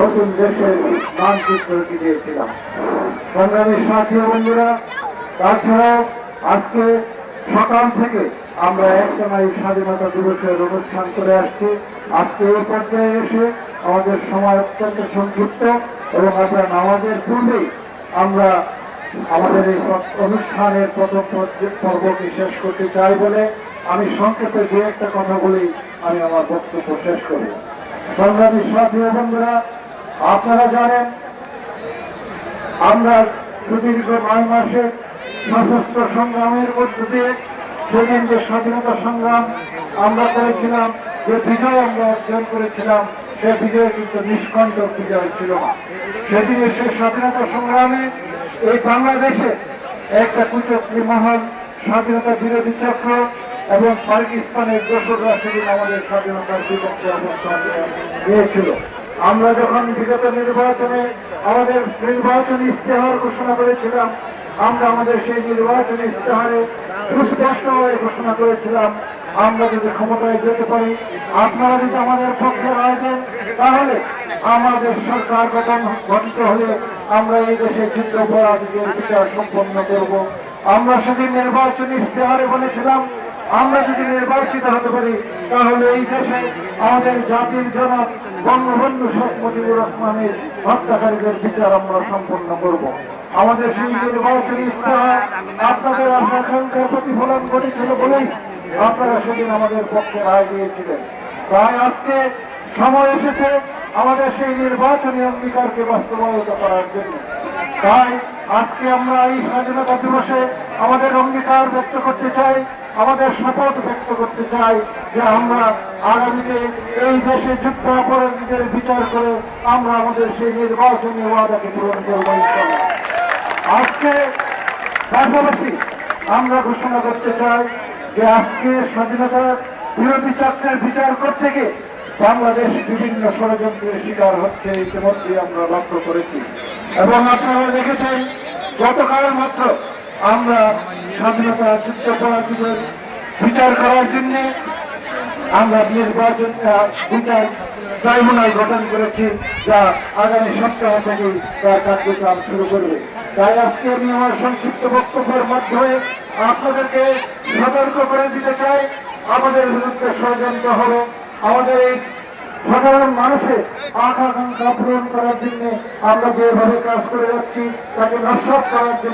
নতুন দেশের মানচিত্র দিয়েছিলাম। সংগ্রামী সাথী বন্ধুরা, তাছাড়াও আজকে সকাল থেকে আমরা একসময় স্বাধীনতা দিবসের অনুষ্ঠান করে আসছি। আজকে এই পর্যায়ে এসে আমাদের সময় অত্যন্ত সংক্ষিপ্ত এবং আমরা নামাজের পূর্বেই আমরা আমাদের এই অনুষ্ঠানের প্রথম পর্বটি শেষ করতে চাই বলে আমি সংক্ষেপে যে একটা কথা বলি আমি আমার বক্তব্য শেষ করব। সংগ্রামী সাথী বন্ধুরা, আপনারা জানেন, আমরা সুদীর্ঘ নয় মাসে সশস্ত্র সংগ্রামের মধ্য দিয়ে সেদিন যে স্বাধীনতা সংগ্রাম আমরা করেছিলাম, যে বিজয় আমরা অর্জন করেছিলাম, সে বিজয় কিন্তু নিষ্কণ্টক বিজয় ছিল না। সেদিনে সে স্বাধীনতা সংগ্রামে এই বাংলাদেশে একটা কুচক্রী মহল স্বাধীনতা বিরোধী চক্র এবং পাকিস্তানের দোসররা সেদিন আমাদের স্বাধীনতার বিপক্ষে অবস্থান নিয়েছিল। আমরা যখন বিগত নির্বাচনে আমাদের নির্বাচনী ইশতেহার ঘোষণা করেছিলাম, আমরা আমাদের সেই নির্বাচনী ইশতেহারে সুস্পষ্টভাবে ঘোষণা করেছিলাম, আমরা যদি ক্ষমতায় যেতে পারি, আপনারা যদি আমাদের পক্ষে রায় দেন, তাহলে আমাদের সরকার গঠন গঠিত হলে আমরা এই দেশে যুদ্ধপরাধীদের বিচার সম্পন্ন করব। আমরা সেদিন নির্বাচনী ইশতেহারে বলেছিলাম আমরা যদি নির্বাচিত হতে পারি, তাহলে এই দেশে আমাদের জাতির জনক বঙ্গবন্ধু শেখ মুজিবুর রহমানের হত্যাকারীদের বিচার আমরা সম্পন্ন করব। আমাদের সেই আপনাদের আশাকাঙ্ক্ষার প্রতিফলন ঘটেছিল বলেই আপনারা সেদিন আমাদের পক্ষে রায় দিয়েছিলেন। তাই আজকে সময় এসেছে আমাদের সেই নির্বাচনী অঙ্গীকারকে বাস্তবায়িত করার জন্য তাই আজকে আমরা এই স্বাধীনতা দিবসে আমাদের অঙ্গীকার ব্যক্ত করতে চাই, আমাদের শপথ ব্যক্ত করতে চাই যে আমরা আগামীতে এই দেশে যুদ্ধ অপরাধীদের বিচার করে আমরা আমাদের সেই নির্বাচনী ওয়াদাকে পূরণ করব। আজকে পাশাপাশি আমরা ঘোষণা করতে চাই যে আজকে স্বাধীনতা বিরোধী চক্রের বিচার করতে গিয়ে বাংলাদেশ বিভিন্ন ষড়যন্ত্রের শিকার হচ্ছে ইতিমধ্যে আমরা লক্ষ্য করেছি। এবং আপনারা দেখেছেন, গতকাল মাত্র আমরা স্বাধীনতা যুদ্ধ যুদ্ধপরাধীদের বিচার করার জন্য আমরা নির্বাচন বিচার ট্রাইব্যুনাল গঠন করেছি, যা আগামী সপ্তাহ থেকে তার কার্যক্রম শুরু করবে। তাই আজকে আমি আমার সংক্ষিপ্ত বক্তব্যের মাধ্যমে আপনাদেরকে সতর্ক করে দিতে চাই। আমাদের বিরুদ্ধে ষড়যন্ত্র হবে, আমাদের এই সাধারণ মানুষের আকাঙ্ক্ষা পূরণ করার জন্য আমরা যেভাবে কাজ করে যাচ্ছি, তাকে নস্বাত করার জন্য